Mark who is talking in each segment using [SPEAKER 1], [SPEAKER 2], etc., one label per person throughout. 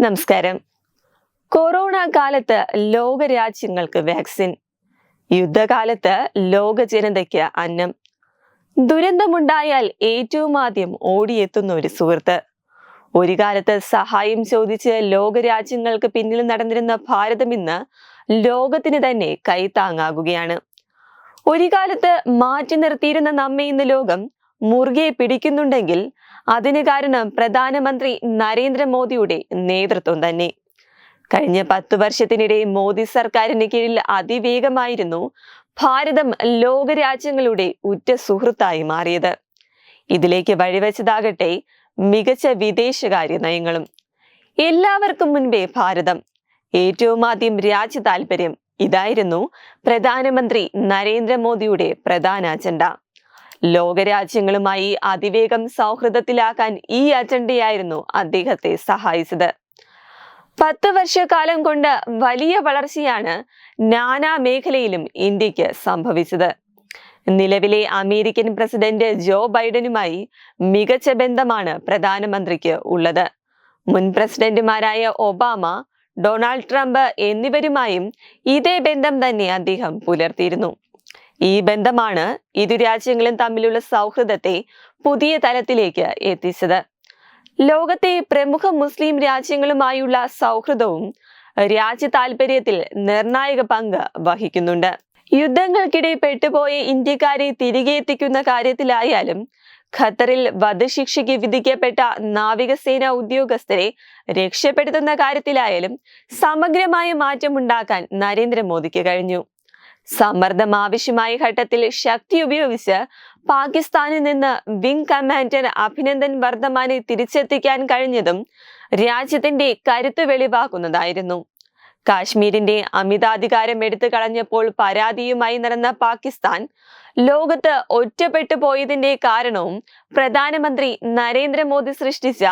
[SPEAKER 1] നമസ്കാരം. കൊറോണ കാലത്ത് ലോകരാജ്യങ്ങൾക്ക് വാക്സിൻ. യുദ്ധകാലത്ത് ലോക ജനതയ്ക്ക് അന്നം. ദുരന്തമുണ്ടായാൽ ഏറ്റവും ആദ്യം ഓടിയെത്തുന്ന ഒരു സുഹൃത്ത്. ഒരു കാലത്ത് സഹായം ചോദിച്ച് ലോകരാജ്യങ്ങൾക്ക് പിന്നിൽ നടന്നിരുന്ന ഭാരതം ഇന്ന് ലോകത്തിന് തന്നെ കൈത്താങ്ങാകുകയാണ്. ഒരു കാലത്ത് മാറ്റി നിർത്തിയിരുന്ന നമ്മെ ഇന്ന് ലോകം മുറുകെ പിടിക്കുന്നുണ്ടെങ്കിൽ അതിന് കാരണം പ്രധാനമന്ത്രി നരേന്ദ്രമോദിയുടെ നേതൃത്വം തന്നെ. കഴിഞ്ഞ പത്തു വർഷത്തിനിടെ മോദി സർക്കാരിന് കീഴിൽ അതിവേഗമായിരുന്നു ഭാരതം ലോകരാജ്യങ്ങളുടെ ഉറ്റ സുഹൃത്തായി മാറിയത്. ഇതിലേക്ക് വഴിവെച്ചതാകട്ടെ മികച്ച വിദേശകാര്യ നയങ്ങളും. എല്ലാവർക്കും മുൻപേ ഭാരതം. ഏറ്റവും ആദ്യം രാജ്യ താല്പര്യം ഇതായിരുന്നു പ്രധാനമന്ത്രി നരേന്ദ്രമോദിയുടെ പ്രധാന അജണ്ട. ലോകരാജ്യങ്ങളുമായി അതിവേഗം സൗഹൃദത്തിലാക്കാൻ ഈ അജണ്ടയായിരുന്നു അദ്ദേഹത്തെ സഹായിച്ചത്. പത്ത് വർഷക്കാലം കൊണ്ട് വലിയ വളർച്ചയാണ് നാനാ മേഖലയിലും ഇന്ത്യയ്ക്ക് സംഭവിച്ചത്. നിലവിലെ അമേരിക്കൻ പ്രസിഡന്റ് ജോ ബൈഡനുമായി മികച്ച ബന്ധമാണ് പ്രധാനമന്ത്രിക്ക് ഉള്ളത്. മുൻ പ്രസിഡന്റുമാരായ ഒബാമ ഡൊണാൾഡ് ട്രംപ് എന്നിവരുമായും ഇതേ ബന്ധം തന്നെ അദ്ദേഹം പുലർത്തിയിരുന്നു. ഈ ബന്ധമാണ് ഇരു രാജ്യങ്ങളും തമ്മിലുള്ള സൗഹൃദത്തെ പുതിയ തലത്തിലേക്ക് എത്തിച്ചത്. ലോകത്തെ പ്രമുഖ മുസ്ലിം രാജ്യങ്ങളുമായുള്ള സൗഹൃദവും രാജ്യ താൽപര്യത്തിൽ നിർണായക പങ്ക് വഹിക്കുന്നുണ്ട്. യുദ്ധങ്ങൾക്കിടെ പെട്ടുപോയ ഇന്ത്യക്കാരെ തിരികെ എത്തിക്കുന്ന കാര്യത്തിലായാലും ഖത്തറിൽ വധശിക്ഷയ്ക്ക് വിധിക്കപ്പെട്ട നാവികസേന ഉദ്യോഗസ്ഥരെ രക്ഷപ്പെടുത്തുന്ന കാര്യത്തിലായാലും സമഗ്രമായ മാറ്റമുണ്ടാക്കാൻ നരേന്ദ്രമോദിക്ക് കഴിഞ്ഞു. സമ്മർദ്ദം ആവശ്യമായ ഘട്ടത്തിൽ ശക്തി ഉപയോഗിച്ച് പാകിസ്ഥാനിൽ നിന്ന് വിംഗ് കമാൻഡർ അഭിനന്ദൻ വർദ്ധമാനെ തിരിച്ചെത്തിക്കാൻ കഴിഞ്ഞതും രാജ്യത്തിന്റെ കരുത്ത് വെളിവാക്കുന്നതായിരുന്നു. കാശ്മീരിന്റെ അമിതാധികാരം എടുത്തു കളഞ്ഞപ്പോൾ പരാതിയുമായി നടന്ന പാകിസ്ഥാൻ ലോകത്ത് ഒറ്റപ്പെട്ടു പോയതിന്റെ കാരണവും പ്രധാനമന്ത്രി നരേന്ദ്രമോദി സൃഷ്ടിച്ച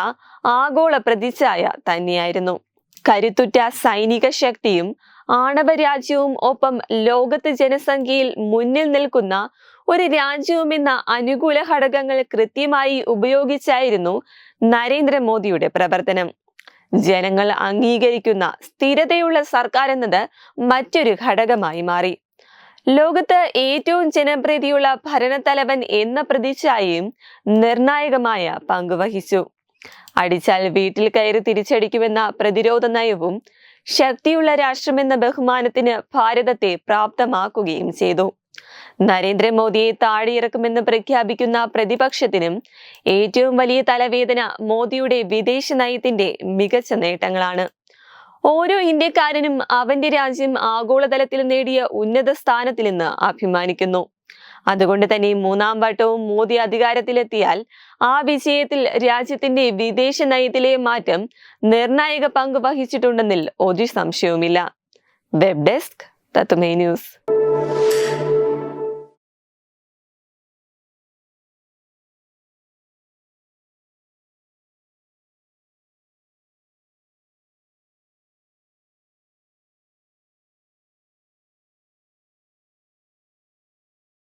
[SPEAKER 1] ആഗോള പ്രതിച്ഛായ തന്നെയായിരുന്നു. കരുത്തുറ്റ സൈനിക ശക്തിയും ആണവ രാജ്യവും ഒപ്പം ലോകത്ത് ജനസംഖ്യയിൽ മുന്നിൽ നിൽക്കുന്ന ഒരു രാജ്യവും എന്ന അനുകൂല ഘടകങ്ങൾ കൃത്യമായി ഉപയോഗിച്ചായിരുന്നു നരേന്ദ്രമോദിയുടെ പ്രവർത്തനം. ജനങ്ങൾ അംഗീകരിക്കുന്ന സ്ഥിരതയുള്ള സർക്കാർ എന്നത് മറ്റൊരു ഘടകമായി മാറി. ലോകത്ത് ഏറ്റവും ജനപ്രീതിയുള്ള ഭരണത്തലവൻ എന്ന പ്രതിച്ഛായയും നിർണായകമായ പങ്കുവഹിച്ചു. അടിച്ചാൽ വീട്ടിൽ കയറി തിരിച്ചടിക്കുമെന്ന പ്രതിരോധ നയവും ശക്തിയുള്ള രാഷ്ട്രമെന്ന ബഹുമാനത്തിന് ഭാരതത്തെ പ്രാപ്തമാക്കുകയും ചെയ്തു. നരേന്ദ്രമോദിയെ താഴെയിറക്കുമെന്ന് പ്രഖ്യാപിക്കുന്ന പ്രതിപക്ഷത്തിനും ഏറ്റവും വലിയ തലവേദന മോദിയുടെ വിദേശ നയത്തിന്റെ മികച്ച നേട്ടങ്ങളാണ്. ഓരോ ഇന്ത്യക്കാരനും അവന്റെ രാജ്യം ആഗോളതലത്തിൽ നേടിയ ഉന്നത സ്ഥാനത്തിൽ നിന്ന് അഭിമാനിക്കുന്നു. അതുകൊണ്ട് തന്നെ മൂന്നാം വട്ടവും മോദി അധികാരത്തിലെത്തിയാൽ ആ വിജയത്തിൽ രാജ്യത്തിന്റെ വിദേശ നയത്തിലെ മാറ്റം നിർണായക പങ്ക് വഹിച്ചിട്ടുണ്ടെന്നിൽ ഒരു സംശയവുമില്ല. വെബ് ഡെസ്ക് തത്തുമേ ന്യൂസ്.